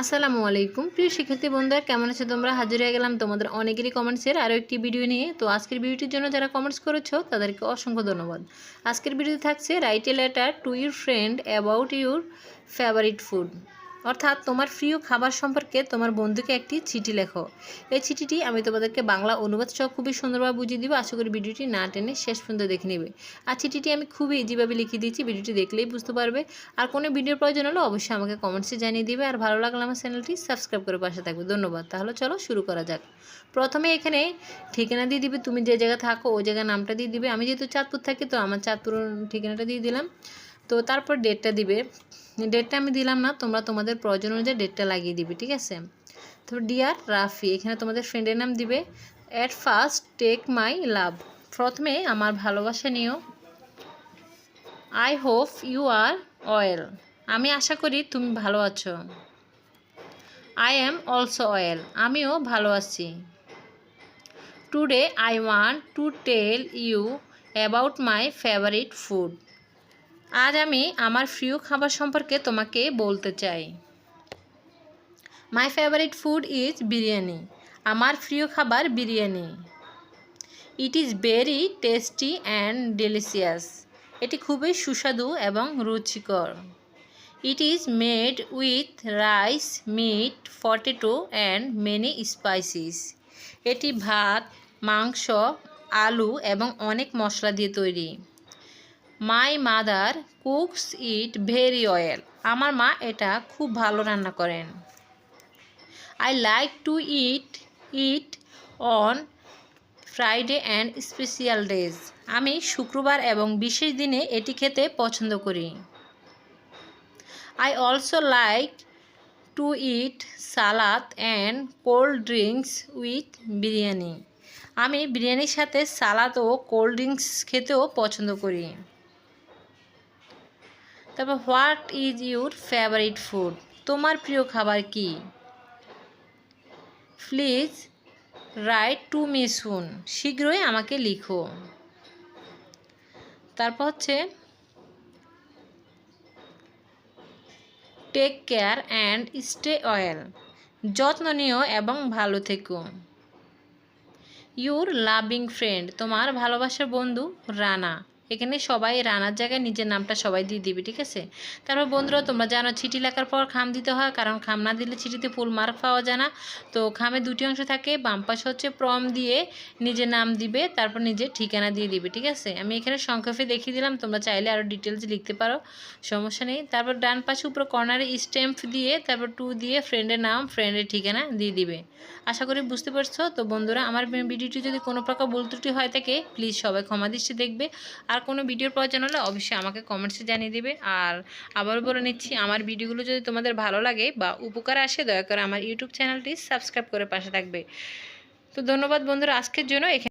আসসালামু আলাইকুম। প্রিয় শিক্ষার্থী বন্ধুরা, কেমন আছে তোমরা? হাজির হয়ে গেলাম তোমাদের অনেকেরই কমেন্টসের আরও একটি ভিডিও নিয়ে। তো আজকের ভিডিওটির জন্য যারা কমেন্টস করেছ, তাদেরকে অসংখ্য ধন্যবাদ। আজকের ভিডিওতে থাকছে write a letter to your friend about your favourite food অর্থাৎ তোমার প্রিয় খাবার সম্পর্কে তোমার বন্ধুকে একটি চিঠি লেখো। এই চিঠিটি আমি তোমাদেরকে বাংলা অনুবাদ সহ খুবই সুন্দরভাবে বুঝিয়ে দিব। আশা করি ভিডিওটি না টেনে শেষ পর্যন্ত দেখে নেবে। আর চিঠিটি আমি খুবই ইজিভাবে লিখে দিয়েছি, ভিডিওটি দেখলেই বুঝতে পারবে। আর কোনো ভিডিওর প্রয়োজন হলে অবশ্যই আমাকে কমেন্টসে জানিয়ে দিবে। আর ভালো লাগলে আমার চ্যানেলটি সাবস্ক্রাইব করে পাশে থাকবে। ধন্যবাদ। তাহলে চলো শুরু করা যাক। প্রথমে এখানে ঠিকানা দিয়ে দিবে। তুমি যে জায়গায় থাকো, ওই জায়গার নামটা দিয়ে দিবে। আমি যেহেতু চাঁদপুর থাকি, তো আমার চাঁদপুর ঠিকানাটা দিয়ে দিলাম। তো তারপর ডেটটা দিবে। ডেটটা আমি দিলাম না, তোমরা তোমাদের প্রয়োজন অনুযায়ী ডেটটা লাগিয়ে দিবে, ঠিক আছে? তো ডিয়ার রাফি, এখানে তোমাদের ফ্রেন্ডের নাম দিবে। At first take my love প্রথমে আমার ভালোবাসা নিও। I hope you are well আমি আশা করি তুমি ভালো আছো। আই অ্যাম অলসো অয়েল আমিও ভালো আছি। Today I want to tell you about my favourite food আজ আমি আমার প্রিয় খাবার সম্পর্কে তোমাকে বলতে চাই। My favourite food is biryani. আমার প্রিয় খাবার biryani. It is very tasty and delicious এটি খুবই সুস্বাদু এবং রুচিকর। It is made with rice meat potato and many spices এটি ভাত, মাংস, আলু এবং অনেক মশলা দিয়ে তৈরি। My mother cooks it very well আমার মা এটা খুব ভালো রান্না করেন। I like to eat it on Friday and special days আমি শুক্রবার এবং বিশেষ দিনে এটি খেতে পছন্দ করি। I also like to eat salad and cold drinks with biryani আমি বিরিয়ানির সাথে সালাদ ও কোল্ড ড্রিঙ্কস খেতেও পছন্দ করি। তারপর what is your favourite food? তোমার প্রিয় খাবার কি? Please write to me soon. শীঘ্রই আমাকে লিখো। তারপর হচ্ছে take care and stay well যত্ন নিও এবং ভালো থেকো। ইউর লাভিং ফ্রেন্ড তোমার ভালোবাসার বন্ধু রানা। এখানে সবাই রানার জায়গায় নিজের নামটা সবাই দিয়ে দিবি, ঠিক আছে? তারপর বন্ধুরা, তোমরা জানো চিঠি লেখার পর খাম দিতে হয়, কারণ খাম না দিলে চিঠিতে ফুল মার্ক পাওয়া যায় না। তো খামে দুটি অংশ থাকে, বাম পাশে হচ্ছে প্রম দিয়ে নিজের নাম দিবে, তারপর নিজের ঠিকানা দিয়ে দিবে, ঠিক আছে? আমি এখানে সংক্ষেপে দেখিয়ে দিলাম, তোমরা চাইলে আরও ডিটেলস লিখতে পারো, সমস্যা নেই। তারপর ডান পাশে উপরে কর্নারে স্ট্যাম্প দিয়ে, তারপর টু দিয়ে ফ্রেন্ডের নাম ফ্রেন্ডের ঠিকানা দিয়ে দিবে। আশা করি বুঝতে পারছ? তো বন্ধুরা, আমার ভিডিওটি যদি কোনো প্রকার ভুল ত্রুটি হয় থাকে প্লিজ সবাই ক্ষমা দৃষ্টি দেখবে। আর কোনো ভিডিওর প্রয়োজন হলে অবশ্যই আমাকে কমেন্টসে জানিয়ে দেবে। আর আবারও বলে নিচ্ছি, আমার ভিডিওগুলো যদি তোমাদের ভালো লাগে বা উপকার আসে, দয়া করে আমার ইউটিউব চ্যানেলটি সাবস্ক্রাইব করে পাশে থাকবে। তো ধন্যবাদ বন্ধুরা, আজকের জন্য এখানে